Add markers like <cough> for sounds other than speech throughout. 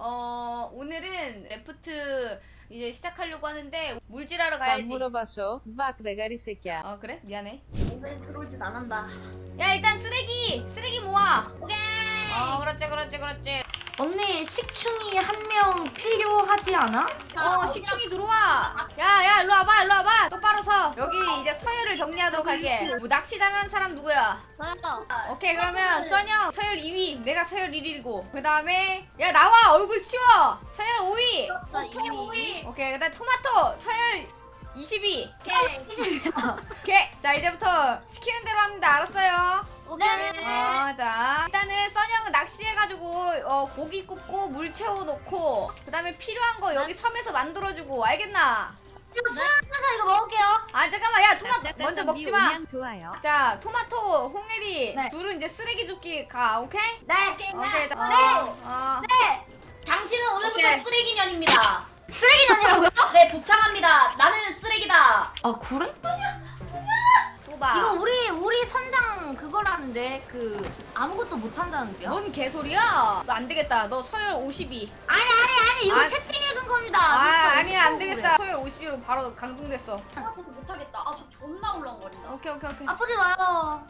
어 오늘은 레프트 이제 시작하려고 하는데 물질하러 안 가야지. 물어봐서 막 레가리 새끼야. 어 그래 미안해. 이번엔 들어올진 안 한다. 야 일단 쓰레기 쓰레기 모아. 오케이. 어 그렇지 그렇지 그렇지. 언니 식충이 한 명 필요하지 않아? 어 식충이 들어와. 야야 일로 와봐 일로 와봐. 똑바로 이제 서열을 정리하도록 할게. 뭐 낚시 잘하는 사람 누구야? 저요. 오케이 그러면 써녀 서열 2위. 내가 서열 1위고. 그 다음에 야 나와! 얼굴 치워! 서열 5위! 나 이미. 오케이 그다음 토마토! 서열 22 오케이. 오케이. 자 이제부터 시키는 대로 합니다. 알았어요? 오케이. 어 자. 일단은 써녀는 낚시해가지고 어, 고기 굽고 물 채워놓고 그 다음에 필요한 거 여기 섬에서 만들어주고 알겠나 이거 수영하면서 이거 먹을게요. 아 잠깐만 야 토마토 먼저 먹지마 그냥 좋아요. 자 토마토 홍혜리 네. 둘은 이제 쓰레기 줍기 가 오케이 네. 오케이 자, 네. 어, 어. 네. 당신은 오늘부터 오케이. 쓰레기년입니다. 쓰레기년이라고요? <laughs> 네, 복창합니다. 나는 쓰레기다. 아 그래? 수박 이거 우리 우리 선장 그거라는데 그 아무것도 못 한다는데요? 뭔 개소리야? 너 안 되겠다. 너 서열 52. 아니 아니 아니 이거 아, 채팅 읽은 겁니다. 아, 52로 바로 강등됐어. 생각해도 못하겠다. 아, 저 존나 울렁거린다. 오케이 오케이 오케이. 아프지 마요.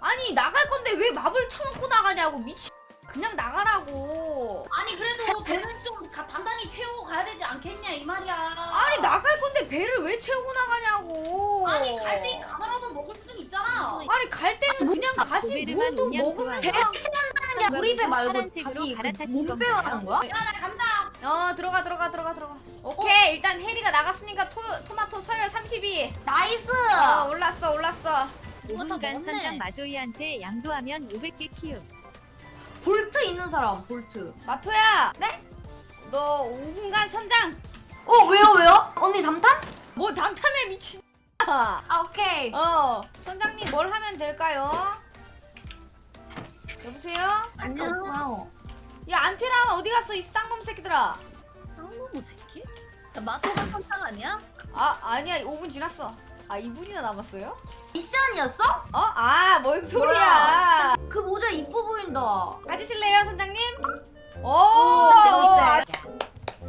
아니 나갈 건데 왜 맙을 처먹고 나가냐고 미친. 그냥 나가라고. 아니, 그래도 배는 좀 가- 단단히 채우고 가야 되지 않겠냐, 이 말이야. 아니 나갈 건데 배를 왜 채우고 나가냐고. 아니, 갈 때 가더라도 먹을 수 있잖아. 아니 갈 때는 그냥 가지 고베르만 뭘또 운영 먹으면서. 배를 채운다는 게 우리 배 말고 파란색으로 자기 그 갈아타신 몸빼 말하는 거야? 야, 나 간다. 어 들어가 들어가 들어가 들어가. 오케이 일단 해리가 나갔으니까 토, 토마토 서열 32. 나이스. 어 올랐어 올랐어. 5분간 선장 마조이한테 양도하면 500개 키움. 볼트 있는 사람 볼트. 마토야. 네? 너 5분간 선장. 어 왜요 왜요? 언니 잠탐? 뭐 담탐에 미친. 아 오케이. 어 선장님 뭘 하면 될까요? 여보세요? 안녕. 야 안테나 어디 갔어 이 쌍놈 새끼들아 쌍놈의 새끼? 야, 마토가 선상 아니야? 아 아니야 5분 지났어 아 2분이나 남았어요? 미션이었어? 어? 아뭔 소리야 그 모자 이뻐 보인다. 가지실래요 선장님? 오, 오, 아, 야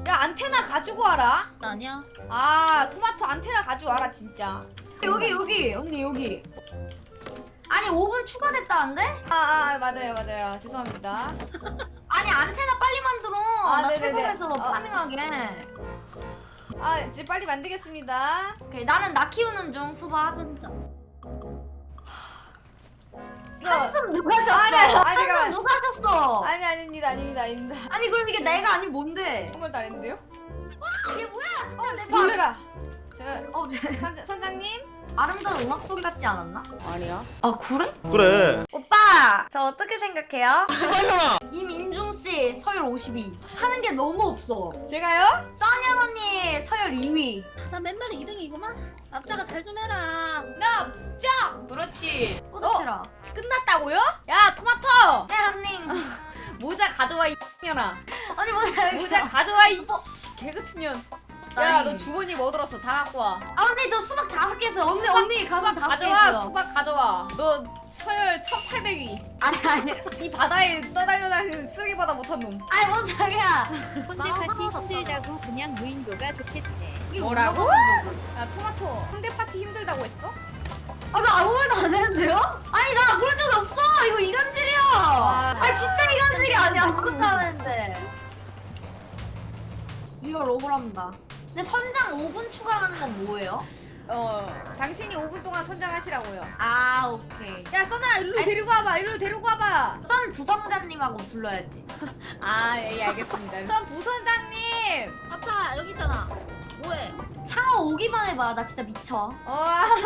안테나 가지고 와라 아니야. 아 토마토 안테나 가지고 와라 진짜 여기 여기 언니 여기. 아니 5분 추가됐다는데? 아, 아 맞아요 맞아요 죄송합니다 <laughs> 아니 안테나 빨리 만들어. 아, 나 네네네. 출발해서 어. 파밍하게. 아 이제 빨리 만들겠습니다 오케이 나는 나 키우는 중 수박. 이거 한숨 누가 쉬었어? 아니, 아니, 아니, 한숨 잠깐만. 누가 쉬었어? 아니 아닙니다 아닙니다 아닙니다 아니 그럼 이게 내가 아니 뭔데? 안 했는데요? 이게 뭐야? 진짜 내가. 놀래라 저 어, 제- 선, 선장님? 아름다운 음악 소리 같지 않았나? 아니야 아 그래? 그래 오빠 저 어떻게 생각해요? <laughs> 임인 서열 52 하는 게 너무 없어. 제가요? 써년 언니 서열 2위. 나 맨날 2등이구만. 납자가 잘 좀 해라. 나 쫙! 그렇지 뿌듯해라. 끝났다고요? 야 토마토! 네 언니. 모자 가져와 이 년아 언니 뭐야? 모자 가져와 이 개같은 년 야 너. 주머니 뭐 들었어 다 갖고 와 아 언니 저 수박 다섯 개 했어요. 언니 수박, 언니 수박 가방 다섯 개 가져와. 수박 가져와 너 서열 1800위 아니 아니. 이 바다에 떠달려다니는 쓰레기 바다 못한 놈 아니 뭔 소리야? 꼰대 파티 힘들다고 그냥 무인도가 좋겠대. 이게 뭐라고? 야 토마토 홍대 파티 힘들다고 했어? 아나 아무 말도 안 했는데요? 아니 나 그런 적이 없어. 이거 이간질이야. 와. 아니 진짜 이간질이 아니야. 아무것도 안 했는데. 이걸 억울합니다. 근데 선장 5분 추가하는 건 뭐예요? 어 당신이 5분 동안 선장하시라고요 아 오케이. 야 써나 일로 데리고 와봐 일로 데리고 와봐 선 부성자님하고 불러야지. <laughs> 아예 예, 알겠습니다 선 부선장님 납자, 여기 있잖아. 뭐해? 창어 오기만 해봐. 나 진짜 미쳐. 어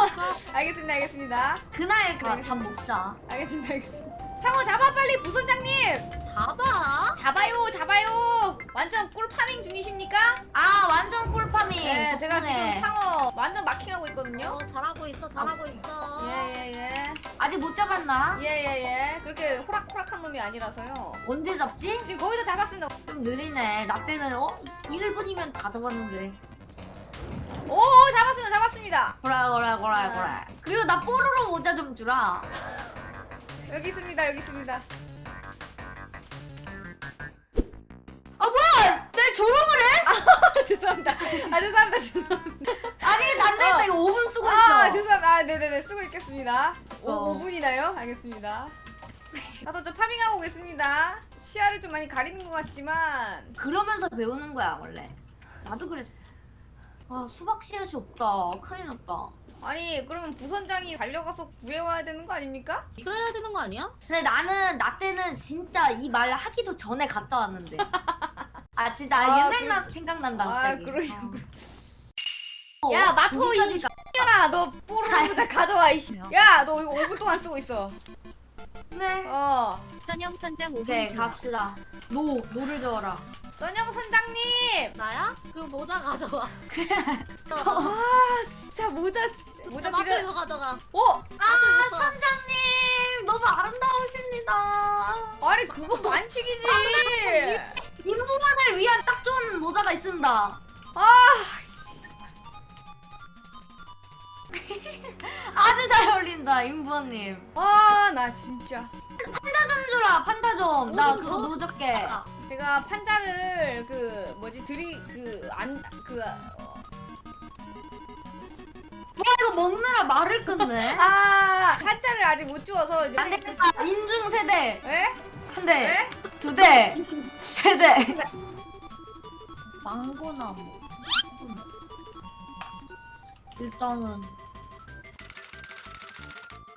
<laughs> 알겠습니다 알겠습니다 그날 그냥 알겠- 잠 먹자. 알겠습니다 알겠습니다 상어 잡아 빨리 부선장님 잡아. 잡아요 잡아요 완전 꿀 파밍 중이십니까? 아 완전 꿀파밍. 네 제가 덕분에. 지금 상어 완전 마킹하고 있거든요 어, 잘하고 있어, 잘하고 있어. 예예예 아직 못 잡았나? 예예예 그렇게 호락호락한 놈이 아니라서요 언제 잡지? 지금 거의 다 잡았습니다 좀 느리네. 나 때는 어 1분이면 다 잡았는데. 오 잡았습니다 잡았습니다 고라 고라 고라 고라. 그리고 나 뽀로로 모자 좀 주라. <laughs> 여기 있습니다 여기 있습니다 아 죄송합니다 죄송합니다 아니 난 됐다 이거 5분 쓰고 있어. 아 죄송합니다 아 네네네 쓰고 있겠습니다 어. 5, 5분이나요? 알겠습니다 나도 좀 파밍하고 오겠습니다 시야를 좀 많이 가리는 것 같지만 그러면서 배우는 거야 원래. 나도 그랬어. 아 수박 씨앗이 없다. 큰일 났다. 아니 그러면 부선장이 달려가서 구해와야 되는 거 아닙니까? 이거 해야 되는 거 아니야? 근데 나는 나 때는 진짜 이 말 하기도 전에 갔다 왔는데. 아 진짜 아, 옛날 그- 나 생각난다 아 갑자기. 그러냐고 어. 야 마토 이 거기까지 X년아 너 뽀로로 모자 가져와 이씨 야너 이거 5분 동안 쓰고 있어 네. 어 선영 선장 5분 오케이 갑시다. 노 노를 저어라. 선영 선장님 나야? 그 모자 가져와. <laughs> 또아 진짜 모자 진짜 모자 나도 드려 이거 가져가. 어 아 선장님 너무 아름다우십니다. 아니 그거 반칙이지 인부만을 위한 딱 좋은 모자가 있습니다. 아 씨. <laughs> 아주 잘 어울린다 인부님. 아, 나 진짜 판다 좀 주라 판다 좀. 나뭐좀 그거 줘? 노적게. 아, 제가 판자를 그 뭐지 드리 그안그 와 이거 먹느라 말을 끊네. <laughs> 아 판자를 아직 못 주워서 이제 안 되겠다. 인중 세 대 에? 한 대, 에? 두 대, 세 대. 망고나무. 일단은.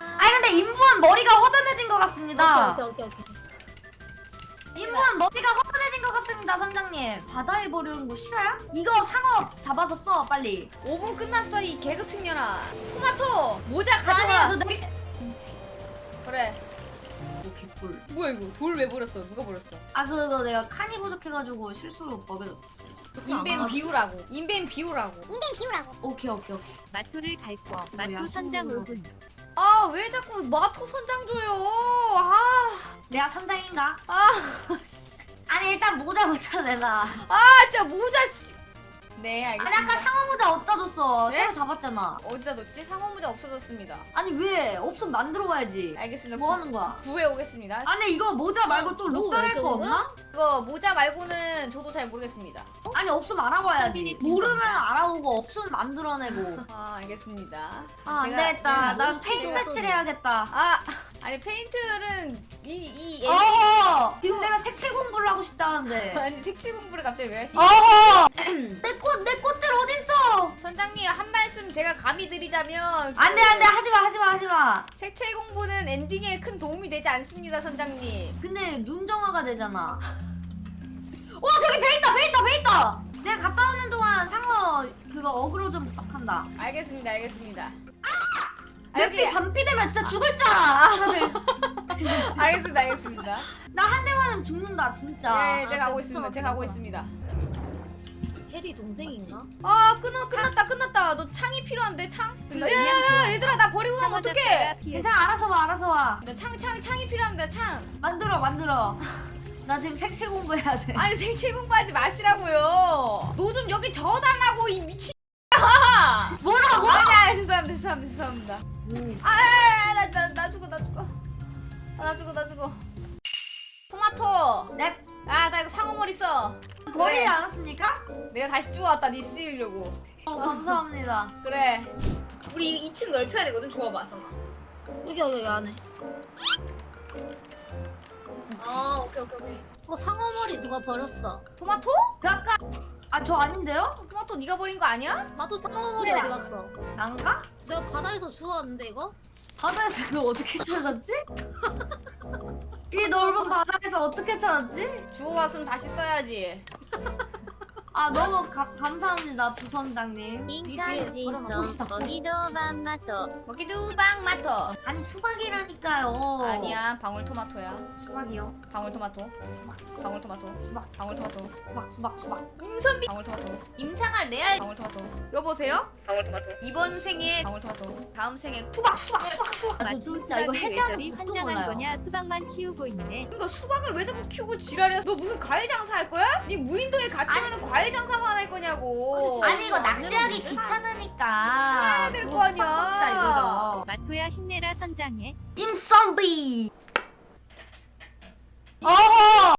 아니 근데 인부한 머리가 허전해진 것 같습니다. 오케이 오케이 오케이. 오케이. 인부한 머리가 허전해진 것 같습니다, 선장님. 바다에 버리는 거 싫어요? 이거 상어 잡아서 써 빨리. 5분 끝났어 이 개그 특년아 토마토 모자 아니, 가져와 저 내리. 그래 오 개꿀. 뭐야 이거 돌 왜 버렸어 누가 버렸어 아 그거 내가 칸이 부족해가지고 실수로 버려졌어. 인벤 아, 비우라고 인벤 비우라고 오케이 오케이 오케이. 마토를 갈거 뭐야, 마토 선장 손으로. 5분 아 왜 자꾸 마토 선장 줘요 아, 내가 선장인가? 아, 아니 일단 모자부터 내놔. 아 진짜 모자 씨. 네 아니 알겠습니다 아까 상어 모자 어디다 줬어? 네? 새로 잡았잖아. 어디다 놓지 상어 모자 없어졌습니다 아니 왜? 없으면 만들어 와야지. 알겠습니다 뭐 하는 거야? 구, 구해 오겠습니다 아니 이거 모자 말고 또너 룩달할 왜거 저거야? 없나? 이거 모자 말고는 저도 잘 모르겠습니다 아니 없으면 알아봐야지. 선빈이 모르면 된 알아보고 없으면 만들어내고. 아 알겠습니다 아 제가- 안되겠다. 제가 난 모르겠어요. 페인트 칠해야겠다. 아 아니 페인트는 이이 어허! 지금 내가 색칠 공부를 하고 싶다는데. <laughs> 아니 색칠 공부를 갑자기 왜 하시? 어허! <clears throat> 내 꽃, 내 꽃들 어딨어? 선장님 한 말씀 제가 감히 드리자면 그 안돼 안 돼 하지 마 하지 마 하지 마. 색칠 공부는 엔딩에 큰 도움이 되지 않습니다 선장님. 근데 눈정화가 되잖아. <laughs> 어 저기 배 있다 배 있다 배 있다. 내가 갔다 오는 동안 상어 그거 어그로 좀 부탁한다. 알겠습니다 알겠습니다. 아, 여기 반피 되면 진짜 죽을 줄 <laughs> 알아. 알겠습니다 알겠습니다. 나 한대 맞으면 죽는다 진짜. 네 제가 아, 가고 그 있습니다. 제가 가고 무서워. 있습니다. 해리 동생인가? 아 끊어 끝났다 끝났다. 너 창이 필요한데 창? 야 야 야 얘들아 나 버리고 가면 어떡해? 괜찮아 알아서 와 알아서 와. 나 창 창 창이 필요합니다 창. 만들어 만들어. <laughs> 나 지금 색칠 공부해야 돼. 아니 색칠 공부하지 마시라고요. 너 좀 여기 저어달라고 이 미친. 뭐라고? 아니 야 죄송합니다 죄송합니다 죄송합니다. 음. 아나나 나 죽어 나 죽어. 아, 나 죽어 나 죽어. 토마토. 넵. 아 나 이거 상어머리 써. 버리지 그래. 않았습니까? 내가 다시 주워왔다 니 쓰이려고. 어, 감사합니다. 그래. 우리 2층 넓혀야 되거든. 좋아봐 써나. 여기 여기 여기 안에. 아 오케이 오케이 오케이. 어 상어 머리 누가 버렸어? 토마토? 그 아까 아 저 아닌데요? 토마토 네가 버린 거 아니야? 나도 상어 머리 그래. 어디 갔어? 난가? 내가 바다에서 주웠는데 이거? 바다에서 그거 어떻게 찾았지? <laughs> 이 넓은 바다에서 어떻게 찾았지? 주워 왔으면 다시 써야지. 아 너무 가, 감사합니다 부선장님. 인간지 먹이도 맘마토 먹기두방 마토. 아니 수박이라니까요. 아니야 방울토마토야. 수박이요. 방울토마토. 수박 방울토마토. 수박 방울토마토. 수박 수박 수박. 임선비. 방울토마토. 임상아 레알. 방울토마토. 여보세요? 방울토마토. 이번 생에 방울토마토. 다음 생에 수박 수박 수박 수박. 아, 진짜 이거 법도 환장한. 거냐 수박만 키우고 있네 그러니까 수박을 왜 자꾸 키우고 지랄이야? 너 무슨 과일 장사할 거야? 네 무인도에 갇히면 과일 장사만 할 거냐고. 아니 이거 안 낚시하기? 귀찮으니까 사야 될거 그거 아니야. 이거죠. 마토야 힘내라 선장해 임선비. 어허